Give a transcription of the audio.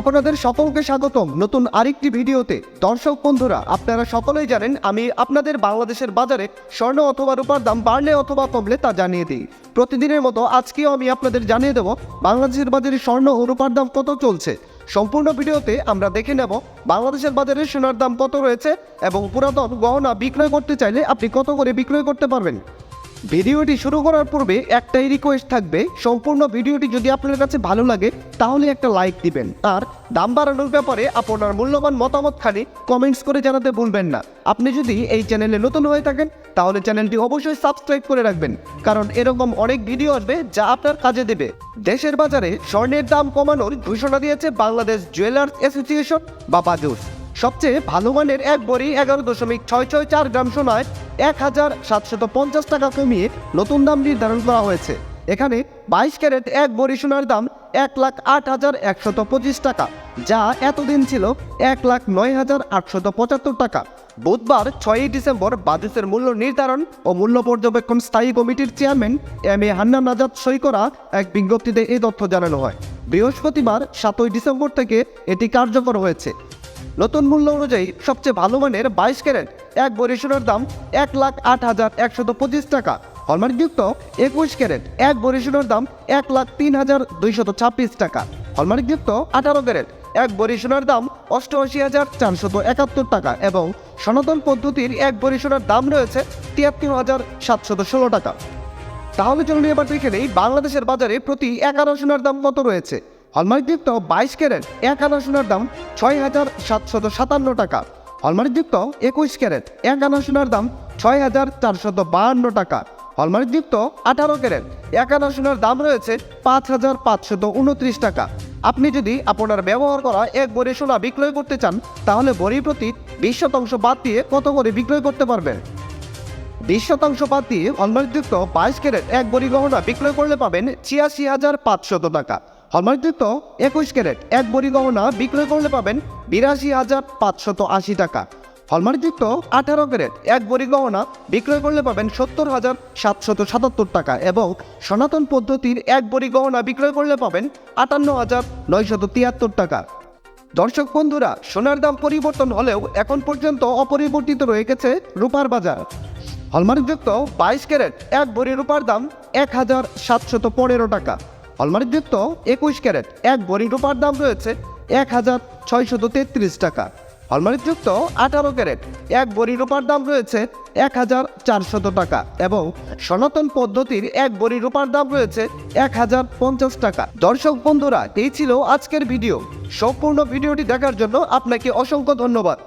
আপনাদের সকলকে স্বাগতম নতুন আরেকটি ভিডিওতে। দর্শক বন্ধুরা, আপনারা সকলেই জানেন আমি আপনাদের বাংলাদেশের বাজারে স্বর্ণ অথবা রূপার দাম বাড়লে অথবা কমলে তা জানিয়ে দিই। প্রতিদিনের মতো আজকেও আমি আপনাদের জানিয়ে দেব বাংলাদেশের বাজারে স্বর্ণ ও রূপার দাম কত চলছে। সম্পূর্ণ ভিডিওতে আমরা দেখে নেব বাংলাদেশের বাজারে সোনার দাম কত রয়েছে এবং পুরাতন গহনা বিক্রয় করতে চাইলে আপনি কত করে বিক্রয় করতে পারবেন। ভিডিওটি শুরু করার পূর্বে একটাই রিকোয়েস্ট থাকবে, সম্পূর্ণ ভিডিওটি যদি আপনার কাছে ভালো লাগে, তাহলে একটা লাইক দিবেন। আর দাম বাড়ানোর ব্যাপারে আপনার মূল্যবান মতামতখানি কমেন্টস করে জানাতে ভুলবেন না। আপনি যদি এই চ্যানেলে নতুন হয়ে থাকেন, তাহলে চ্যানেলটি অবশ্যই সাবস্ক্রাইব করে রাখবেন, কারণ এরকম অনেক ভিডিও আসবে যা আপনার কাজে দেবে। দেশের বাজারে স্বর্ণের দাম কমানোর ঘোষণা দিয়েছে বাংলাদেশ জুয়েলার্স অ্যাসোসিয়েশন বা বাজুস সবচেয়ে ভালো মানের এক বড়ি এগারো দশমিক ছয় ছয় চার গ্রাম সোনায় এক হাজার সাতশত পঞ্চাশ টাকা কমিয়ে নতুন দাম নির্ধারণ করা হয়েছে। এখানে বাইশ ক্যারেট এক বড়ি সোনার দাম এক লাখ আট হাজার একশত পঁচিশ টাকা, যা এতদিন ছিল এক লাখ নয় হাজার আটশত পঁচাত্তর টাকা। বুধবার ছয়ই ডিসেম্বর বাজেটের মূল্য নির্ধারণ ও মূল্য পর্যবেক্ষণ স্থায়ী কমিটির chairman M A Hannan Azad সই করা এক বিজ্ঞপ্তিতে এই তথ্য জানানো হয়। বৃহস্পতিবার সাতই ডিসেম্বর থেকে এটি কার্যকর হয়েছে। নতুন মূল্য অনুযায়ী সবচেয়ে ভালো মানের বাইশ ক্যারেট, এক বরিশনের দাম এক লাখ আট হাজার একশত পঁচিশ টাকা। হলমার্কযুক্ত একুশ ক্যারেট, এক বরিশনের দাম এক লাখ তিন হাজার দুইশত ছাব্বিশ টাকা। হলমার্কযুক্ত আঠারো ক্যারেট, এক বরিশনের দাম অষ্টআশি হাজার চারশত একাত্তর টাকা এবং সনাতন পদ্ধতির এক বরিশনের দাম রয়েছে তিয়াত্তর হাজার সাতশত ষোলো টাকা। তাহলে চলুন এবার দেখে নেই বাংলাদেশের বাজারে প্রতি এগারো সোনার দাম কত রয়েছে? হলমার্কযুক্ত বাইশ ক্যারেট, এক আনা সোনার দাম ছয় হাজার সাতশত সাতান্ন টাকা। হলমার্কযুক্ত একুশ ক্যারেট, এক আনা সোনার দাম ছয় হাজার চারশত বাহান্ন টাকা। হলমার্কযুক্ত আঠারো ক্যারেট, এক আনা সোনার দাম রয়েছে পাঁচ হাজার পাঁচশত উনত্রিশ টাকা। আপনি যদি আপনার ব্যবহার করা এক বড়ি সোনা বিক্রয় করতে চান, তাহলে বড়ি প্রতি বিশ শতাংশ বাদ দিয়ে কত করে বিক্রয় করতে পারবেন বিশ শতাংশ বাদ দিয়ে হলমার্কযুক্ত বাইশ ক্যারেট, এক বড়ি গহনা বিক্রয় করলে পাবেন ছিয়াশি হাজার পাঁচশত টাকা। হলমার্কযুক্ত একুশ ক্যারেট, এক বড়ি গহনা বিক্রয় করলে পাবেন বিরাশি হাজার পাঁচশত আশি টাকা। হলমার্কযুক্ত আঠারো ক্যারেট, এক বড়ি গহনা বিক্রয় করলে পাবেন সত্তর হাজার সাতশত সাতাত্তর টাকা এবং সনাতন পদ্ধতির এক বড়ি গহনা বিক্রয় করলে পাবেন আটান্ন হাজার নয়শত তিয়াত্তর টাকা। দর্শক বন্ধুরা, সোনার দাম পরিবর্তন হলেও এখন পর্যন্ত অপরিবর্তিত রয়ে গেছে রূপার বাজার। হলমার্কযুক্ত বাইশ ক্যারেট, এক ভরি রূপার দাম এক হাজার সাতশত পনেরো টাকা। হলমার্কযুক্ত একুশ ক্যারেট। এক ভরি রূপার দাম রয়েছে এক হাজার ছয়শত তেত্রিশ টাকা। হলমার্কযুক্ত আঠারো ক্যারেট। এক ভরি রূপার দাম রয়েছে এক হাজার চারশত টাকা এবং সনাতন পদ্ধতির এক ভরি রূপার দাম রয়েছে এক হাজার পঞ্চাশ টাকা। দর্শক বন্ধুরা, এই ছিল আজকের ভিডিও। সম্পূর্ণ ভিডিওটি দেখার জন্য আপনাকে অসংখ্য ধন্যবাদ।